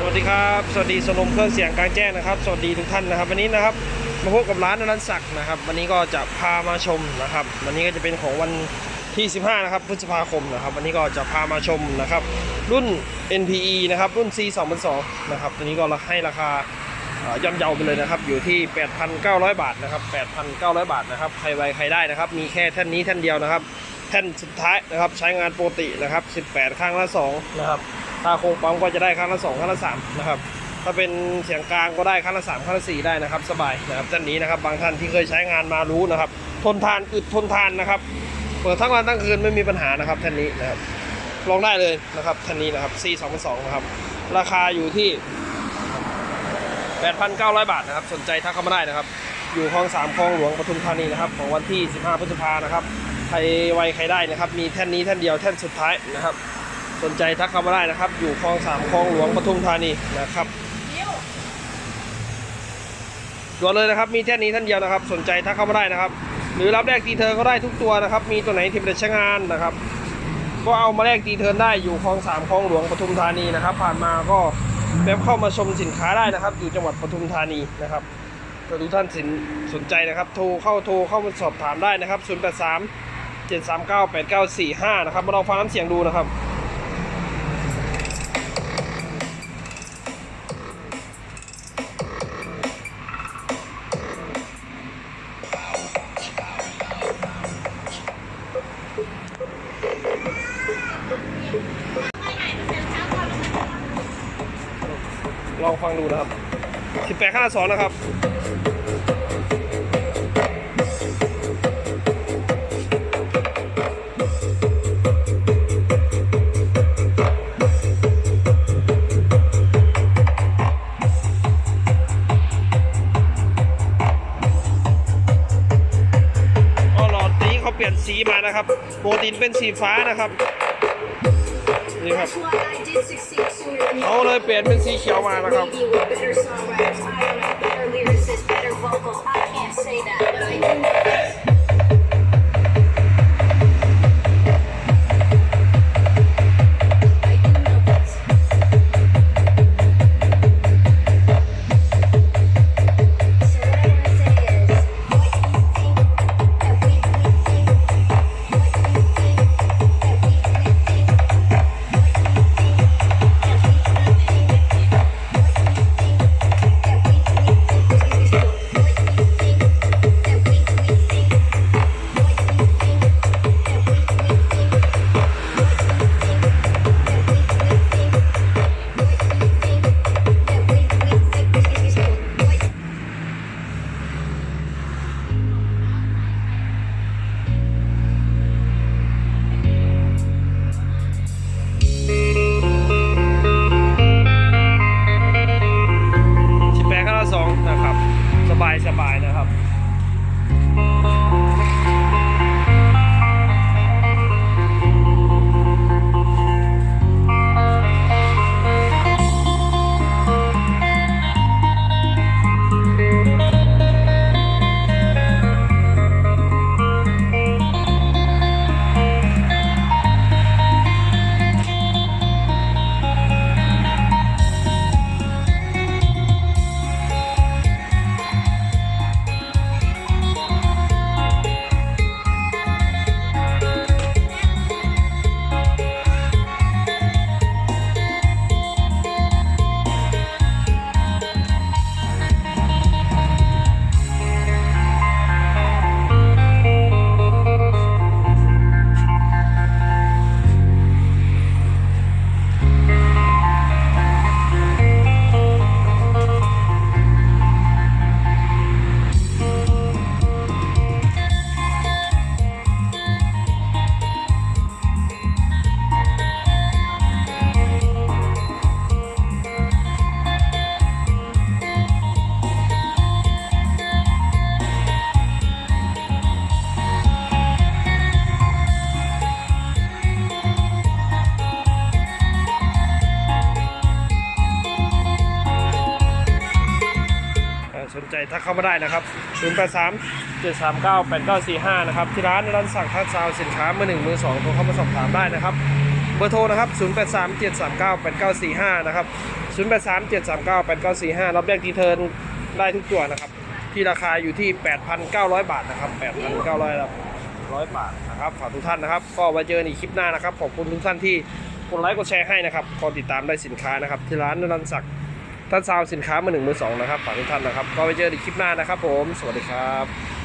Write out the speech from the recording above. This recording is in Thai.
สวัสดีครับสวัสดีสลมเครื่องเสียงกลางแจ้งนะครับ สวัสดีทุกท่านนะครับ วันนี้นะครับมาพบกับร้านนันศักดิ์นะครับ วันนี้ก็จะพามาชมนะครับ วันนี้ก็จะเป็นของวันที่ 15 นะครับพฤษภาคมนะครับ วันนี้ก็จะพามาชมนะครับ รุ่น NPE นะครับรุ่น C 2 0 2นะครับตัวนี้ก็ให้ราคาย่อมเยาไปเลยนะครับ อยู่ที่ 8,900 บาทนะครับ 8,900 บาทนะครับ ใครไวใครได้นะครับ มีแค่แท่านนี้แท่านเดียวนะครับ แท่นสุดท้ายนะครับใช้งานปกตินะครับ 18 ข้างละ2นะครับ ถ้าโค้งปั๊มก็จะได้ข้งละ2ข้งละ3นะครับถ้าเป็นเสียงกลางก็ได้ข้งละ3ข้งละ4ได้นะครับ สบายนะครับท่านนี้นะครับ บางท่านที่เคยใช้งานมารู้นะครับ ทนทานอึดทนทานนะครับเปิดทั้งวันทั้งคืนไม่มีปัญหานะครับท่านนี้นะครับลองได้เลยนะครับท่านนี้นะครับ C 2 2 0นะครับ ราคาอยู่ที่ 8,900 บาทนะครับ สนใจทักเข้ามาได้นะครับ อยู่คลองสามคลองหลวงปทุมธานีนะครับ ของวันที่ 15 พฤษภานะครับ ใครไวใครได้นะครับ มีแท่นนี้แท่นเดียวแท่นสุดท้ายนะครับ สนใจทักเข้ามาได้นะครับ อยู่คลองสามคลองหลวงปทุมธานีนะครับด่วนเลยนะครับมีแท่นี้ท่านเดียวนะครับ สนใจทักเข้ามาได้นะครับ หรือรับแลกตีเธอก็ได้ทุกตัวนะครับ มีตัวไหนที่เป็นใช้งานนะครับ ก็เอามาแลกตีเทิร์นได้อยู่คลองสามคลองหลวงปทุมธานีนะครับ ผ่านมาก็แวบเข้ามาชมสินค้าได้นะครับ อยู่จังหวัดปทุมธานีนะครับถ้าทุกท่านสนสนใจนะครับ โทรเข้าโทรเข้ามาสอบถามได้นะครับ 083 739 8945 นะครับมาลองฟังน้ำเสียงดูนะครับ ลองฟังดูนะครับ18ข้าสองนะครับก็หลอดนี้เขาเปลี่ยนสีมานะครับ โปกติเป็นสีฟ้านะครับ นี่ครับเขาเลยเปลี่ยนเป็นสีเขียวมานะครับ ใจทักเข้ามาได้นะครับ 083 739 8945 นะครับ ที่ร้านร้านสั่งทัดซาวสินค้ามือหนึ่งมือสองโทรเข้ามาสอบถามได้นะครับ เบอร์โทรนะครับ 083 739 8945 นะครับ 0 8 3 7 3 9 8 9 4 5 รับแรกทีเทิร์นได้ทุกตัวนะครับ ที่ราคาอยู่ที่ 8,900 บาทนะครับ 8,900บร้อยบาทนะครับฝากทุกท่านนะครับ ก็ไว้เจอกันอีกคลิปหน้านะครับขอบคุณทุกท่านที่กดไลค์กดแชร์ให้นะครับก็ติดตามได้สินค้านะครับ ที่ร้านนรันศักดิ์ ท่านซาวสินค้ามือหนึ่งมือสองนะครับฝากทุกท่านนะครับ ก็ไปเจอในคลิปหน้านะครับผม สวัสดีครับ